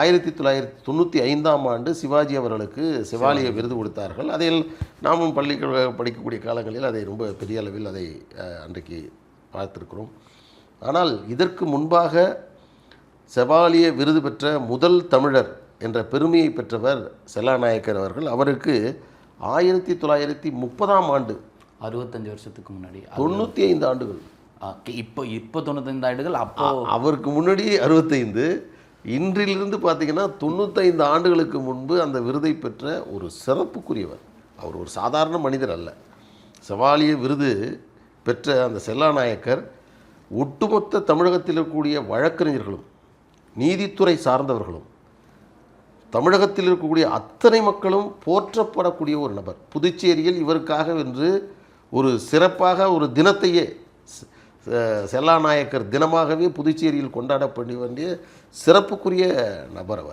ஆயிரத்தி தொள்ளாயிரத்தி தொண்ணூற்றி ஐந்தாம் ஆண்டு சிவாஜி அவர்களுக்கு சிவாலிய விருது கொடுத்தார்கள். அதில் நாமும் பள்ளி படிக்கக்கூடிய காலங்களில் அதை ரொம்ப பெரிய அளவில் அதை அன்றைக்கு பார்த்திருக்கிறோம். ஆனால் இதற்கு முன்பாக செவாலிய விருது பெற்ற முதல் தமிழர் என்ற பெருமையை பெற்றவர் செல்லாநாயக்கர் அவர்கள். அவருக்கு ஆயிரத்தி தொள்ளாயிரத்தி முப்பதாம் ஆண்டு அறுபத்தஞ்சு வருஷத்துக்கு முன்னாடி. தொண்ணூற்றி ஐந்து ஆண்டுகள். இப்போ இப்போ தொண்ணூத்தைந்து ஆண்டுகள் அப்போ அவருக்கு முன்னாடி அறுபத்தைந்து. இன்றிலிருந்து பார்த்தீங்கன்னா தொண்ணூத்தைந்து ஆண்டுகளுக்கு முன்பு அந்த விருதை பெற்ற ஒரு சிறப்புக்குரியவர். அவர் ஒரு சாதாரண மனிதர் அல்ல. செவாலிய விருது பெற்ற அந்த செல்லாநாயக்கர் ஒட்டுமொத்த தமிழகத்தில் இருக்கக்கூடிய வழக்கறிஞர்களும் நீதித்துறை சார்ந்தவர்களும் தமிழகத்தில் இருக்கக்கூடிய அத்தனை மக்களும் போற்றப்படக்கூடிய ஒரு நபர். புதுச்சேரியில் இவருக்காக என்று ஒரு சிறப்பாக ஒரு தினத்தையே செல்லாநாயக்கர் தினமாகவே புதுச்சேரியில் கொண்டாடப்பட வேண்டிய சிறப்புக்குரிய நபர் அவர்.